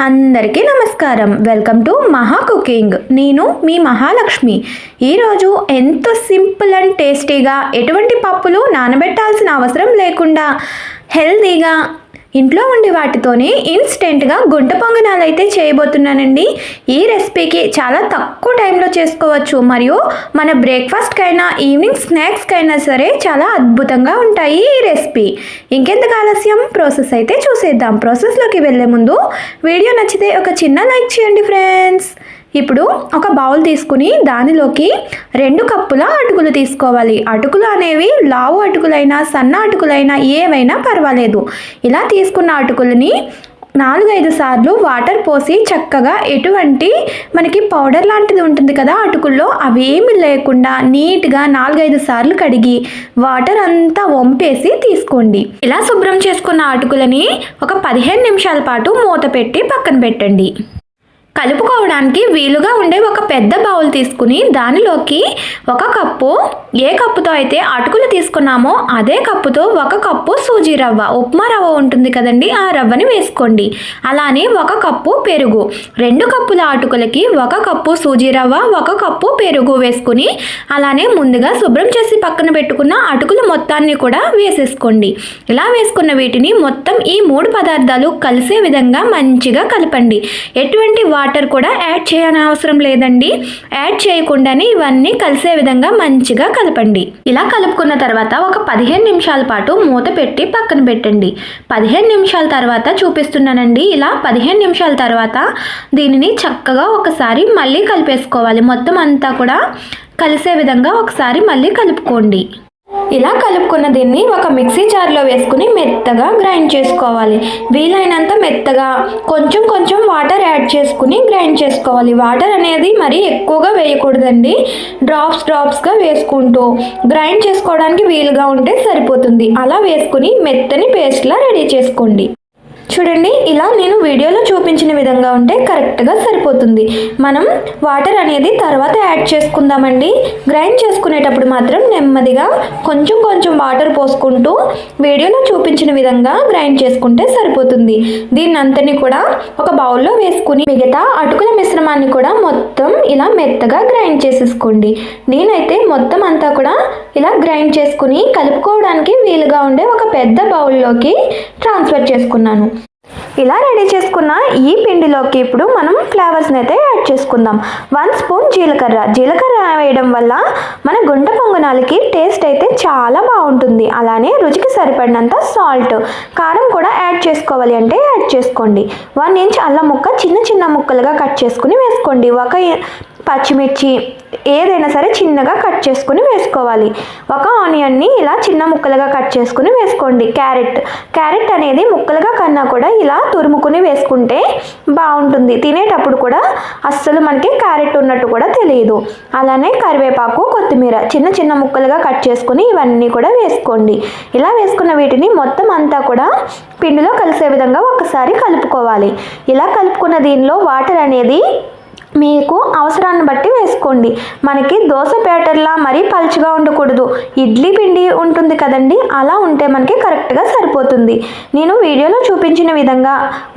అందరికీ నమస్కారం. Welcome to మహా కుకింగ్ నేను మీ మహాలక్ష్మి. ఈరోజు ఎంతో సింపుల్ అండ్ టేస్టీగా ఎటువంటి పప్పులు నానబెట్టాల్సిన అవసరం లేకుండా హెల్తీగా ఇంట్లో ఉండే వాటితోనే ఇన్స్టెంట్గా గుంట పొంగనాలు అయితే చేయబోతున్నానండి. ఈ రెసిపీకి చాలా తక్కువ టైంలో చేసుకోవచ్చు. మరియు మన బ్రేక్ఫాస్ట్కైనా ఈవినింగ్ స్నాక్స్కైనా సరే చాలా అద్భుతంగా ఉంటాయి ఈ రెసిపీ ఇంకెందుకు ఆలస్యం? ప్రాసెస్ అయితే చూసేద్దాం. ప్రాసెస్లోకి వెళ్ళే ముందు వీడియో నచ్చితే ఒక చిన్న లైక్ చేయండి ఫ్రెండ్స్ ఇప్పుడు ఒక బౌల్ తీసుకుని దానిలోకి రెండు కప్పుల అటుకులు తీసుకోవాలి. అటుకులు అనేవి లావు అటుకులైనా సన్న అటుకులైనా ఏవైనా పర్వాలేదు. ఇలా తీసుకున్న అటుకులని నాలుగైదు సార్లు వాటర్ పోసి చక్కగా ఎటువంటి మనకి పౌడర్ లాంటిది ఉంటుంది కదా అటుకుల్లో అవేమి లేకుండా నీట్గా నాలుగైదు సార్లు కడిగి వాటర్ అంతా వంపేసి తీసుకోండి. ఇలా శుభ్రం చేసుకున్న అటుకులని ఒక పదిహేను నిమిషాల పాటు మూత పెట్టి పక్కన పెట్టండి. కలుపుకోవడానికి వీలుగా ఉండే ఒక పెద్ద బౌల్ తీసుకుని దానిలోకి ఒక కప్పు ఏ కప్పుతో అయితే అటుకులు తీసుకున్నామో అదే కప్పుతో ఒక కప్పు సూజీ రవ్వ. ఉప్మా రవ్వ ఉంటుంది కదండి ఆ రవ్వని వేసుకోండి. అలానే ఒక కప్పు పెరుగు. రెండు కప్పుల అటుకులకి ఒక కప్పు సూజీ రవ్వ ఒక కప్పు పెరుగు వేసుకుని అలానే ముందుగా శుభ్రం చేసి పక్కన పెట్టుకున్న అటుకులు మొత్తాన్ని కూడా వేసేసుకోండి. ఇలా వేసుకున్న వీటిని మొత్తం ఈ మూడు పదార్థాలు కలిసే విధంగా మంచిగా కలపండి. ఎటువంటి వాటర్ కూడా యాడ్ చేయని అవసరం లేదండి. యాడ్ చేయకుండానే ఇవన్నీ కలిసే విధంగా మంచిగా కలపండి. ఇలా కలుపుకున్న తర్వాత ఒక పదిహేను నిమిషాల పాటు మూత పెట్టి పక్కన పెట్టండి. పదిహేను నిమిషాల తర్వాత చూపిస్తున్నానండి. ఇలా పదిహేను నిమిషాల తర్వాత దీనిని చక్కగా ఒకసారి మళ్ళీ కలిపేసుకోవాలి. మొత్తం అంతా కూడా కలిసే విధంగా ఒకసారి మళ్ళీ కలుపుకోండి. ఇలా కలుపుకున్న దీన్ని ఒక మిక్సీ జార్లో వేసుకుని మెత్తగా గ్రైండ్ చేసుకోవాలి. వీలైనంత మెత్తగా కొంచెం కొంచెం వాటర్ యాడ్ చేసుకుని గ్రైండ్ చేసుకోవాలి. వాటర్ అనేది మరీ ఎక్కువగా వేయకూడదండి. డ్రాప్స్ డ్రాప్స్గా వేసుకుంటూ గ్రైండ్ చేసుకోవడానికి వీలుగా ఉంటే సరిపోతుంది. అలా వేసుకుని మెత్తని పేస్ట్లా రెడీ చేసుకోండి. చూడండి ఇలా నేను వీడియోలో చూపించిన విధంగా ఉంటే కరెక్ట్గా సరిపోతుంది. మనం వాటర్ అనేది తర్వాత యాడ్ చేసుకుందామండి. గ్రైండ్ చేసుకునేటప్పుడు మాత్రం నెమ్మదిగా కొంచెం కొంచెం వాటర్ పోసుకుంటూ వీడియోలో చూపించిన విధంగా గ్రైండ్ చేసుకుంటే సరిపోతుంది. దీన్ని అంతని కూడా ఒక బౌల్లో వేసుకుని మిగతా అటుకుల మిశ్రమాన్ని కూడా మొత్తం ఇలా మెత్తగా గ్రైండ్ చేసేసుకోండి. నేనైతే మొత్తం అంతా కూడా ఇలా గ్రైండ్ చేసుకుని కలుపుకోవడానికి వీలుగా ఉండే ఒక పెద్ద బౌల్లోకి ట్రాన్స్ఫర్ చేసుకున్నాను. ఇలా రెడీ చేసుకున్న ఈ పిండిలోకి ఇప్పుడు మనం ఫ్లేవర్స్ని అయితే యాడ్ చేసుకుందాం. వన్ స్పూన్ జీలకర్ర. జీలకర్ర వేయడం వల్ల మన గుంట పొంగనాలకి టేస్ట్ అయితే చాలా బాగుంటుంది. అలానే రుచికి సరిపడినంత సాల్ట్. కారం కూడా యాడ్ చేసుకోవాలి అంటే యాడ్ చేసుకోండి. వన్ ఇంచ్ అల్లం ముక్క చిన్న చిన్న ముక్కలుగా కట్ చేసుకుని వేసుకోండి. ఒక పచ్చిమిర్చి ఏదైనా సరే చిన్నగా కట్ చేసుకుని వేసుకోవాలి. ఒక ఆనియన్ని ఇలా చిన్న ముక్కలుగా కట్ చేసుకుని వేసుకోండి. క్యారెట్ క్యారెట్ అనేది ముక్కలుగా కన్నా కూడా ఇలా తురుముకుని వేసుకుంటే బాగుంటుంది. తినేటప్పుడు కూడా అస్సలు మనకి క్యారెట్ ఉన్నట్టు కూడా తెలియదు. అలానే కరివేపాకు కొత్తిమీర చిన్న చిన్న ముక్కలుగా కట్ చేసుకుని ఇవన్నీ కూడా వేసుకోండి. ఇలా వేసుకున్న వీటిని మొత్తం అంతా కూడా పిండిలో కలిసే విధంగా ఒకసారి కలుపుకోవాలి. ఇలా కలుపుకున్న దీనిలో వాటర్ అనేది మీకు అవసరాన్ని బట్టి వేసుకోండి. మనకి దోశ బ్యాటర్లా మరీ పలుచగా ఉండకూడదు. ఇడ్లీ పిండి ఉంటుంది కదండి అలా ఉంటే మనకి కరెక్ట్గా సరిపోతుంది. నేను వీడియోలో చూపించిన విధంగా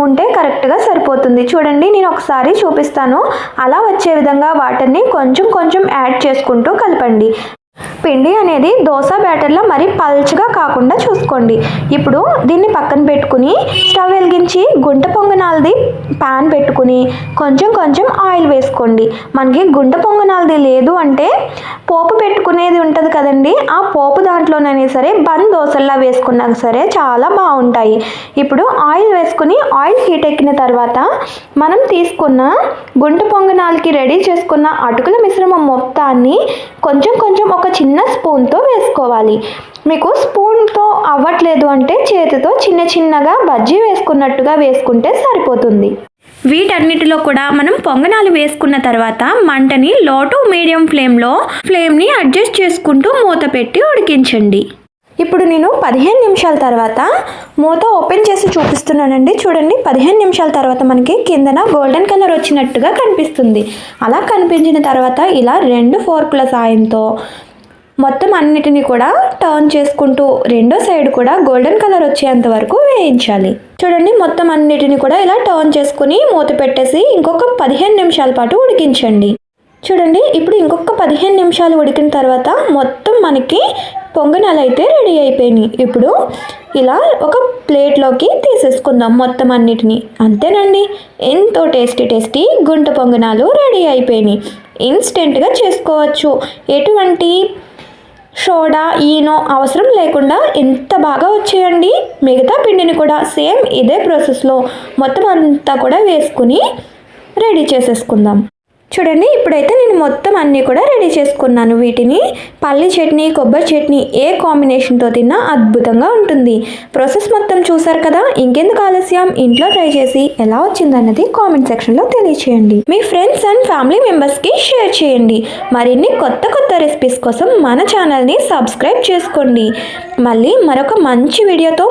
ఉంటే కరెక్ట్గా సరిపోతుంది. చూడండి నేను ఒకసారి చూపిస్తాను. అలా వచ్చే విధంగా వాటర్ని కొంచెం కొంచెం యాడ్ చేసుకుంటూ కలపండి. పిండి అనేది దోశ బ్యాటర్లో మరీ పల్చగా కాకుండా చూసుకోండి. ఇప్పుడు దీన్ని పక్కన పెట్టుకుని స్టవ్ వెలిగించి గుంట పొంగనాలది ప్యాన్ పెట్టుకుని కొంచెం కొంచెం ఆయిల్ వేసుకోండి. మనకి గుంట పొంగనాలది లేదు అంటే పోపు పెట్టుకునేది ఉంటుంది కదండి ఆ పోపు దాంట్లోనైనా సరే బన్ దోశల్లా వేసుకున్నా సరే చాలా బాగుంటాయి. ఇప్పుడు ఆయిల్ వేసుకుని ఆయిల్ హీట్ ఎక్కిన తర్వాత మనం తీసుకున్న గుంట పొంగనాలకి రెడీ చేసుకున్న అటుకుల మిశ్రమం మొత్తాన్ని కొంచెం కొంచెం ఒక చిన్న స్పూన్తో వేసుకోవాలి. మీకు స్పూన్తో అవ్వట్లేదు అంటే చేతితో చిన్న చిన్నగా బజ్జీ వేసుకున్నట్టుగా వేసుకుంటే సరిపోతుంది. వీటన్నిటిలో కూడా మనం పొంగనాలు వేసుకున్న తర్వాత మంటని లో టు మీడియం ఫ్లేమ్లో ఫ్లేమ్ని అడ్జస్ట్ చేసుకుంటూ మూత పెట్టి ఉడికించండి. ఇప్పుడు నేను పదిహేను నిమిషాల తర్వాత మూత ఓపెన్ చేసి చూపిస్తున్నానండి. చూడండి పదిహేను నిమిషాల తర్వాత మనకి కిందన గోల్డెన్ కలర్ వచ్చినట్టుగా కనిపిస్తుంది. అలా కనిపించిన తర్వాత ఇలా రెండు ఫోర్కుల సాయంతో మొత్తం అన్నిటిని కూడా టర్న్ చేసుకుంటూ రెండో సైడ్ కూడా గోల్డెన్ కలర్ వచ్చేంత వరకు వేయించాలి. చూడండి మొత్తం అన్నిటిని కూడా ఇలా టర్న్ చేసుకుని మూత పెట్టేసి ఇంకొక పదిహేను నిమిషాల పాటు ఉడికించండి. చూడండి ఇప్పుడు ఇంకొక పదిహేను నిమిషాలు ఉడికిన తర్వాత మొత్తం మనకి పొంగనాలు అయితే రెడీ అయిపోయినాయి. ఇప్పుడు ఇలా ఒక ప్లేట్లోకి తీసేసుకుందాం మొత్తం అన్నిటిని. అంతేనండి ఎంతో టేస్టీ టేస్టీ గుంట పొంగనాలు రెడీ అయిపోయినాయి. ఇన్స్టెంట్గా చేసుకోవచ్చు. ఎటువంటి సోడా ఈనో అవసరం లేకుండా ఎంత బాగా వచ్చాయండి. మిగతా పిండిని కూడా సేమ్ ఇదే ప్రాసెస్లో మొత్తం అంతా కూడా వేసుకుని రెడీ చేసేసుకుందాం. చూడండి ఇప్పుడైతే నేను మొత్తం అన్నీ కూడా రెడీ చేసుకున్నాను. వీటిని పల్లి చట్నీ కొబ్బరి చట్నీ ఏ కాంబినేషన్తో తిన్నా అద్భుతంగా ఉంటుంది. ప్రాసెస్ మొత్తం చూసారు కదా? ఇంకెందుకు ఆలస్యం? ఇంట్లో ట్రై చేసి ఎలా వచ్చిందన్నది కామెంట్ సెక్షన్లో తెలియచేయండి. మీ ఫ్రెండ్స్ అండ్ ఫ్యామిలీ మెంబర్స్కి షేర్ చేయండి. మరిన్ని కొత్త కొత్త రెసిపీస్ కోసం మన ఛానల్ని సబ్స్క్రైబ్ చేసుకోండి. మళ్ళీ మరొక మంచి వీడియోతో